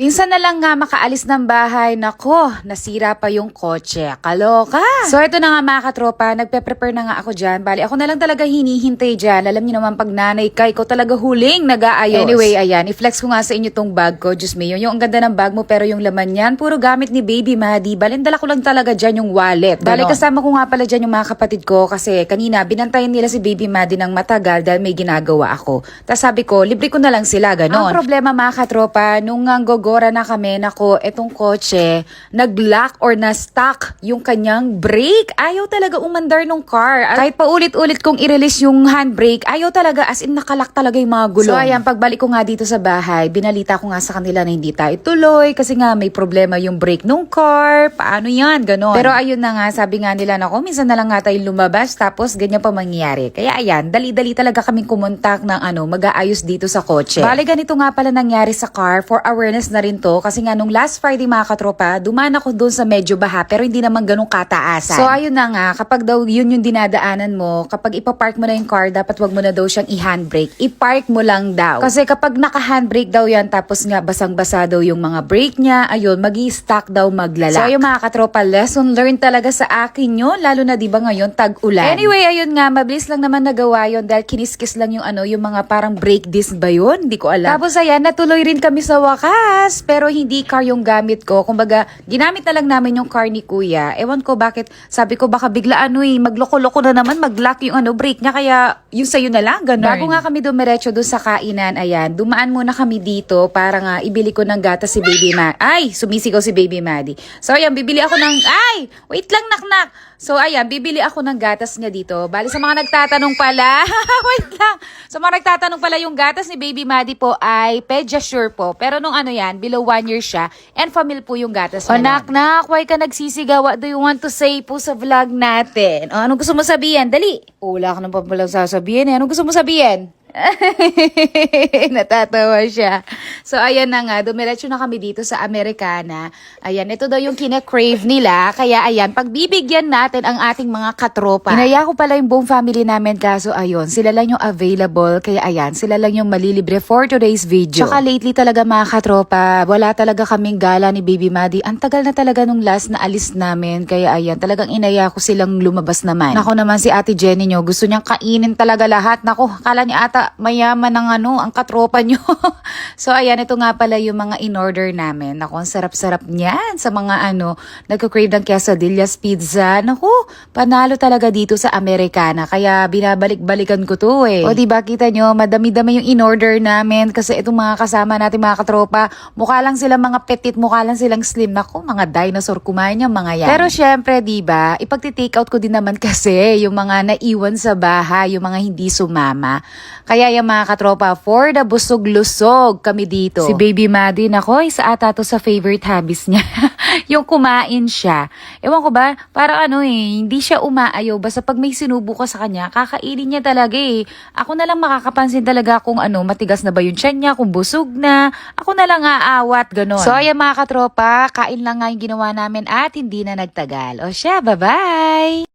Minsan na lang nga makaalis ng bahay, nako, nasira pa yung kotse. Kaloka! So ito na nga mga katropa, nagpe-prepare na nga ako dyan. Bali, ako na lang talaga hinihintay dyan. Alam niyo naman pag nanay ka, ikaw talaga huling nag-aayos. Anyway, ayan, i-flex ko nga sa inyo tong bag ko. Diyos me, yun yung ang ganda ng bag mo pero yung laman yan, puro gamit ni Baby Madi. Bali, dala ko lang talaga dyan yung wallet. Bali, kasama ko nga pala dyan yung mga kapatid ko kasi kanina binantayan nila si Baby Madi ng matagal dahil may ginagawa ako. Tapos sabi ko, libre ko na lang sila, ganon. Ang problema mga katropa, nung nga gogora na kami, nako, etong kotse, nag-lock or na-stuck yung kanyang brake. Ayaw talaga umandar nung car. At kahit pa ulit-ulit kong i-release yung handbrake, ayaw talaga as in nakalak talaga yung mga gulong. So ayan, pagbalik ko nga dito sa bahay, binalita ko nga sa kanila na hindi tayo tuloy kasi nga may problema yung brake nung car. Paano yan? Ganon. Pero ayun na nga, sabi nga nila, nako, minsan na lang nga tayo lumabas tapos ganyan pa mangyayari. Kaya ayan, dali-dali talaga kaming kumontak ng ano, mag-aayos dito sa kotse. Bale, ganito nga pala nangyari sa car for awareness na rin to kasi nga nung last Friday mga katropa, dumaan ako doon sa medyo baha pero hindi naman ganun kataasan. So ayun na nga, kapag daw yun yung dinadaanan mo, kapag ipapark mo na yung car, dapat wag mo na daw siyang i-handbrake. I-park mo lang daw. Kasi kapag naka-handbrake daw yan, tapos nga basang-basa daw yung mga brake niya, ayun, mag stuck daw maglalak. So ayun mga katropa, lesson learned talaga sa akin yun, lalo na di ba ngayon tag-ulan. Anyway, ayun nga, mabilis lang naman nagawa yun dahil kiniskis lang yung ano, yung mga parang brake disc ba yun? Hindi ko alam. Tapos ayan, natuloy rin kami sa wakas, pero hindi car yung gamit ko. Kumbaga, ginamit na lang namin yung car ni kuya. Ewan ko bakit, sabi ko baka bigla ano eh, magloko-loko na naman, mag-lock yung ano, brake niya, kaya yung sa'yo na lang, ganun. Bago nga kami dumiretso doon sa kainan, ayan, dumaan muna kami dito para nga ibili ko ng gatas si Baby Ma. Ay, sumisigaw si Baby Maddie. So ayan, bibili ako ng, ay, wait lang, naknak. So ayan, bibili ako ng gatas niya dito. Bali sa mga nagtatanong pala, wait lang. Sa mga nagtatanong pala yung gatas ni Baby Maddie po ay Pediasure po. Pero nung ano yan, below one year siya. And famil po yung gatas niya. O nak, nak, why ka nagsisigaw? What do you want to say po sa vlog natin? O, anong gusto mo sabihin? Dali. Wala ka nang papalang sasabihin eh. Anong gusto mo sabihin? Natatawa siya. So, ayan na nga. Dumiretso na kami dito sa Americana. Ayan, ito daw yung kina-crave nila. Kaya, ayan, pagbibigyan natin ang ating mga katropa. Inaya ko pala yung buong family namin. Kaso, ayun, sila lang yung available. Kaya, ayan, sila lang yung malilibre for today's video. Tsaka lately talaga mga katropa, wala talaga kaming gala ni Baby Maddie. Ang tagal na talaga nung last na alis namin. Kaya, ayan, talagang inaya ko silang lumabas naman. Nako naman si Ate Jenny nyo, gusto niyang kainin talaga lahat. Nako, kala ni ata mayaman ng ano, ang katropa nyo. so, ayan, ito nga pala yung mga in-order namin. Naku, ang sarap-sarap niyan sa mga ano, nagko-crave ng quesadillas pizza. Naku, panalo talaga dito sa Americana. Kaya binabalik-balikan ko to eh. O diba, kita nyo, madami-dami yung in-order namin. Kasi itong mga kasama natin, mga katropa, mukha lang sila mga petit, mukha lang silang slim. Naku, mga dinosaur kumain yung mga yan. Pero syempre, diba, ipagti-take out ko din naman kasi yung mga naiwan sa bahay, yung mga hindi sumama. Kaya yung mga katropa, for the busog-lusog kami dito. Si Baby Maddie, nako, isa ata to sa favorite hobbies niya. yung kumain siya. Ewan ko ba, para ano eh, hindi siya umaayaw. Basta pag may sinubo ka sa kanya, kakainin niya talaga eh. Ako na lang makakapansin talaga kung ano, matigas na ba yung tiyan niya, kung busog na. Ako na lang aawat, ganon. So ayan mga katropa, kain lang nga yung ginawa namin at hindi na nagtagal. O siya, bye-bye!